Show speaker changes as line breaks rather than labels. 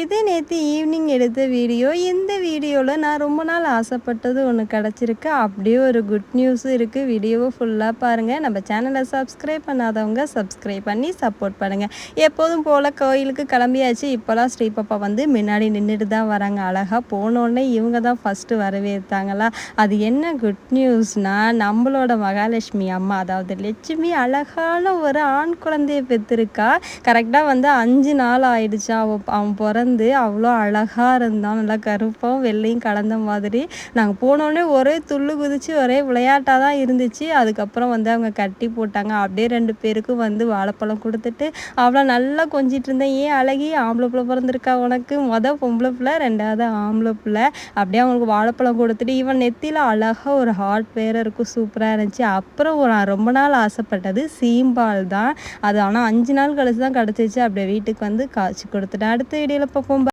இது நேற்று ஈவினிங் எடுத்த வீடியோ இந்த வீடியோவில் நான் ரொம்ப நாள் ஆசைப்பட்டது ஒன்று கிடச்சிருக்கு. அப்படியே ஒரு குட் நியூஸும் இருக்குது வீடியோவை ஃபுல்லாக பாருங்கள் நம்ம சேனலை சப்ஸ்கிரைப் பண்ணாதவங்க சப்ஸ்கிரைப் பண்ணி சப்போர்ட் பண்ணுங்கள் எப்போதும் போல் கோயிலுக்கு கிளம்பியாச்சு. இப்போலாம் ஸ்ரீபாப்பா வந்து முன்னாடி நின்றுட்டு தான் வராங்க. அழகாக போனோடனே இவங்க தான் ஃபஸ்ட்டு வரவேற்றாங்களா அது என்ன குட் நியூஸ்னால் நம்மளோட மகாலட்சுமி அம்மா அதாவது லட்சுமி அழகான ஒரு ஆண் குழந்தையை பெற்றிருக்கா. கரெக்டாக வந்து அஞ்சு நாள் ஆயிடுச்சு. அவன் அவன் பிறந்து அவ்வளோ அழகாக இருந்தான். நல்லா கருப்பாகவும் வெள்ளையும் கலந்த மாதிரி. நாங்கள் போனோடனே ஒரே துள்ளு குதிச்சு ஒரே விளையாட்டாக தான் இருந்துச்சு. அதுக்கப்புறம் வந்து அவங்க கட்டி போட்டாங்க. அப்படியே ரெண்டு பேருக்கும் வந்து வாழைப்பழம் கொடுத்துட்டு அவ்வளோ நல்லா கொஞ்சிட்டு இருந்தேன். ஏன் அழகி ஆம்பளை பிள்ளை பிறந்திருக்கா உனக்கு? மொதல் பொம்பளை பிள்ளை ரெண்டாவது ஆம்பளை பிள்ளை. அப்படியே அவங்களுக்கு வாழைப்பழம் கொடுத்துட்டு இவன் நெத்தியில் அழகாக ஒரு ஹார்ட் வேறு இருக்கும். சூப்பராக இருந்துச்சு. அப்புறம் நான் ரொம்ப நாள் ஆசைப்பட்டது சீம்பால் தான் அது ஆனால் அஞ்சு நாள் கழிச்சு தான் கிடச்சிச்சு. அப்படியே வீட்டுக்கு வந்து காய்ச்சி கொடுத்துட்டேன். அடுத்த வீடியோவில் pagpupumbaba